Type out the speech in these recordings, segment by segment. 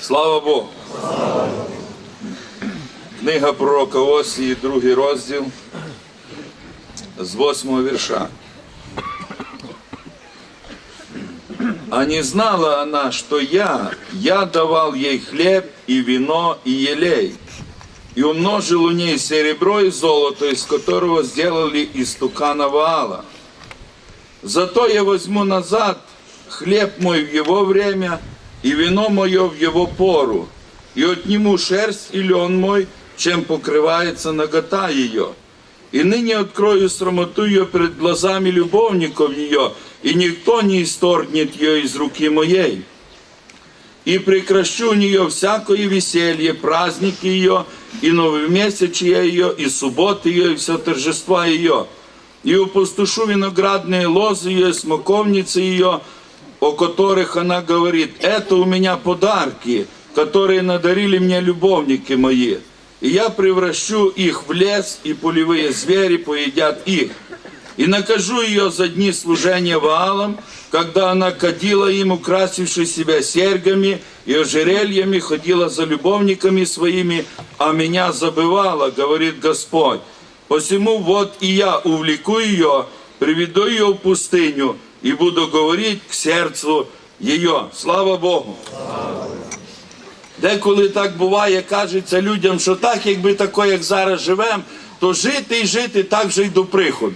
Слава Богу! Книга пророка Осії, другий розділ з восьмого вірша. А не знала она, что я, я давал ей хлеб и вино и елей, и умножил у ней серебро и золото, из которого сделали истукана Ваала. Зато я возьму назад хлеб мой в его время и вино мое в его пору, и отниму шерсть и лен мой, чем покрывается нагота ее. И ныне открою срамоту ее пред глазами любовников ее, и никто не исторгнет ее из руки моей. И прекращу у нее всякое веселье, праздники ее, и новомесячья ее, и субботы ее, и все торжества ее. И упустушу виноградные лозы ее, и смоковницы ее, о которых она говорит, это у меня подарки, которые надарили мне любовники мои. И я превращу их в лес, и полевые звери поедят их. И накажу ее за дни служения Ваалам, когда она кадила им, украсивши себя серьгами и ожерельями, ходила за любовниками своими, а меня забывала, говорит Господь. Посему вот и я увлеку ее, приведу ее в пустыню и буду говорить к сердцу ее. Слава Богу! Деколи так буває, кажеться людям, що так, якби тако, як зараз живемо, то жити і жити так вже й до приходу.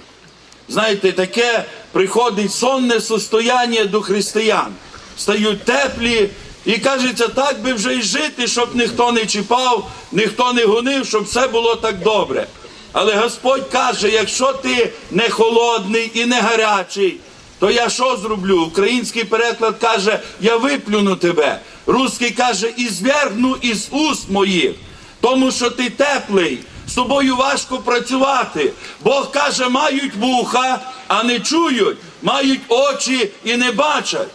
Знаєте, таке приходить сонне состояння до християн. Стають теплі, і кажеться, так би вже й жити, щоб ніхто не чіпав, ніхто не гонив, щоб все було так добре. Але Господь каже, якщо ти не холодний і не гарячий, то я що зроблю? Український переклад каже, я виплюну тебе. Русський каже, і звергну із уст моїх, тому що ти теплий, з тобою важко працювати. Бог каже, мають вуха, а не чують, мають очі і не бачать.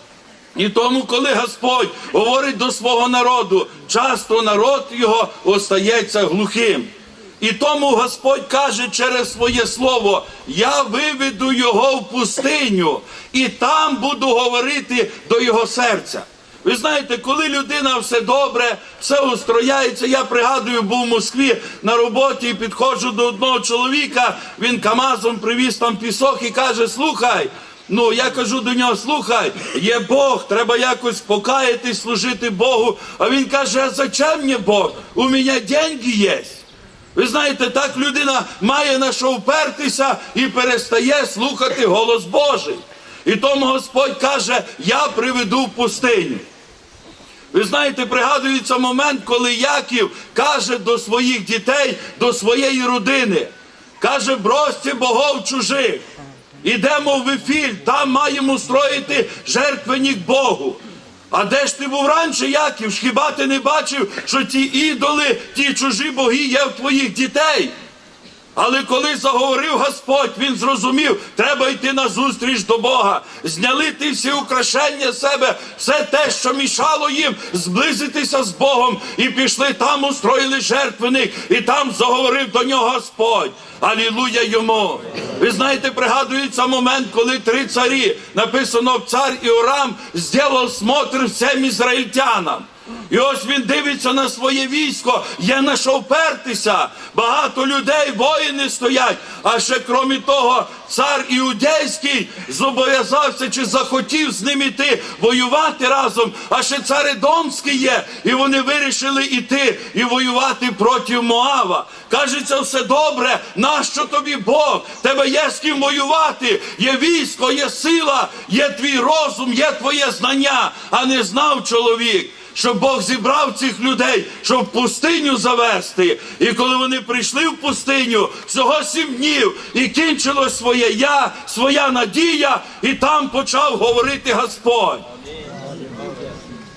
І тому, коли Господь говорить до свого народу, часто народ його остається глухим. І тому Господь каже через своє слово: Я виведу його в пустиню, і там буду говорити до його серця. Ви знаєте, коли людина все добре, все устрояється. Я пригадую, був в Москві на роботі і підходжу до одного чоловіка, він Камазом привіз там пісок і каже: Слухай. Ну, я кажу до нього, слухай, є Бог, треба якось покаятись, служити Богу. А він каже, а зачем мені Бог? У мене деньги є. Ви знаєте, так людина має на що впертися і перестає слухати голос Божий. І тому Господь каже, я приведу в пустиню. Ви знаєте, пригадується момент, коли Яків каже до своїх дітей, до своєї родини, каже, бросьте богов чужих. Ідемо в Вифіль, там маємо строїти жертвенник Богу. А де ж ти був раніше, Яків? Хіба ти не бачив, що ті ідоли, ті чужі боги є в твоїх дітей? Але коли заговорив Господь, він зрозумів, треба йти на зустріч до Бога, зняли ті всі украшення себе, все те, що мішало їм зблизитися з Богом, і пішли там, устроїли жертвеник, і там заговорив до нього Господь. Алілуя йому! Ви знаєте, пригадується момент, коли три царі, написано цар Іорам, зробив смотр всім ізраїльтянам. І ось він дивиться на своє військо, є на що впертися. Багато людей, воїни стоять. А ще крім того, цар Іудейський зобов'язався чи захотів з ним іти воювати разом. А ще цар Едомський є, і вони вирішили іти і воювати проти Моава. Кажеться, все добре. Нащо тобі Бог? Тебе є з ким воювати. Є військо, є сила, є твій розум, є твоє знання, а не знав чоловік щоб Бог зібрав цих людей, щоб пустиню завести. І коли вони прийшли в пустиню, всього сім днів, і кінчилось своє я, своя надія, і там почав говорити Господь.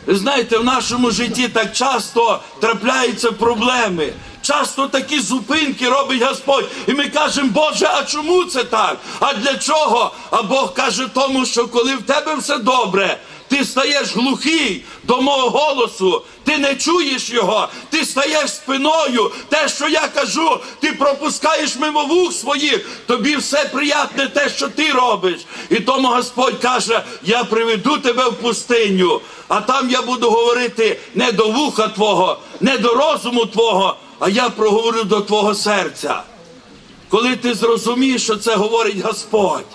Ви знаєте, в нашому житті так часто трапляються проблеми. Часто такі зупинки робить Господь. І ми кажемо, Боже, а чому це так? А для чого? А Бог каже тому, що коли в тебе все добре, ти стаєш глухий до мого голосу, ти не чуєш його, ти стаєш спиною. Те, що я кажу, ти пропускаєш мимо вух своїх, тобі все приятне те, що ти робиш. І тому Господь каже: Я приведу тебе в пустиню, а там я буду говорити не до вуха твого, не до розуму твого, а я проговорю до твого серця. Коли ти зрозумієш, що це говорить Господь.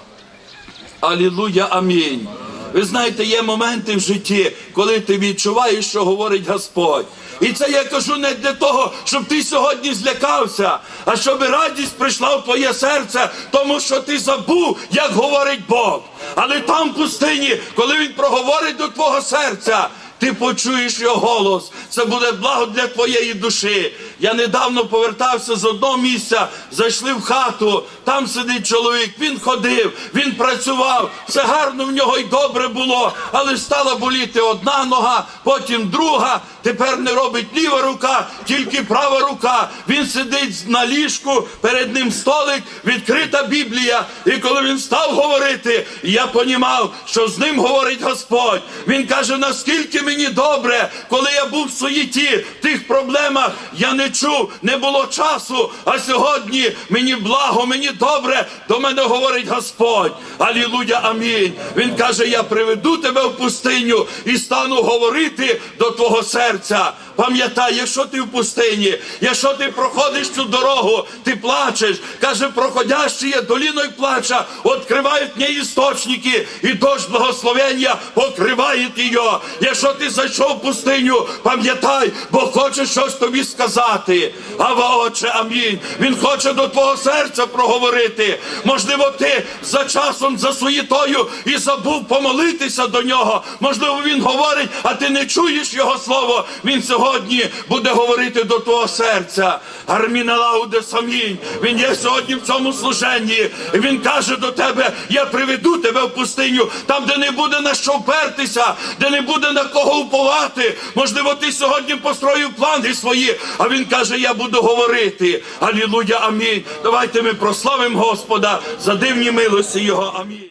Алілуя, амінь. Ви знаєте, є моменти в житті, коли ти відчуваєш, що говорить Господь. І це я кажу не для того, щоб ти сьогодні злякався, а щоб радість прийшла в твоє серце, тому що ти забув, як говорить Бог. Але там в пустині, коли він проговорить до твого серця, ти почуєш його голос. Це буде благо для твоєї душі. Я недавно повертався з одного місця, зайшли в хату, там сидить чоловік, він ходив, він працював, все гарно в нього й добре було, але стала боліти одна нога, потім друга. Тепер не робить ліва рука, тільки права рука. Він сидить на ліжку, перед ним столик, відкрита Біблія. І коли він став говорити, я понімав, що з ним говорить Господь. Він каже, наскільки мені добре, коли я був в суєті, в тих проблемах я не чув, не було часу. А сьогодні мені благо, мені добре. До мене говорить Господь. Алілуя, амінь. Він каже: Я приведу тебе в пустиню і стану говорити до твого серця. Пам'ятай, якщо ти в пустині, якщо ти проходиш цю дорогу, ти плачеш. Каже, проходящі є доліною плача, відкривають мені істочники, і дощ благословення покриває її. Якщо ти зайшов в пустиню, пам'ятай, бо хоче щось тобі сказати. Ава, отче, амінь. Він хоче до твого серця проговорити. Можливо, ти за часом, за суєтою і забув помолитися до нього. Можливо, він говорить, а ти не чуєш його слово. Він сьогодні буде говорити до твого серця. Арміна лауде самінь. Він є сьогодні в цьому служенні. І він каже до тебе: я приведу тебе в пустиню, там, де не буде на що впертися, де не буде на кого уповати. Можливо, ти сьогодні построїв плани свої, а він каже: Я буду говорити. Алілуя, амінь. Давайте ми прославимо Господа за дивні милості Його. Амінь.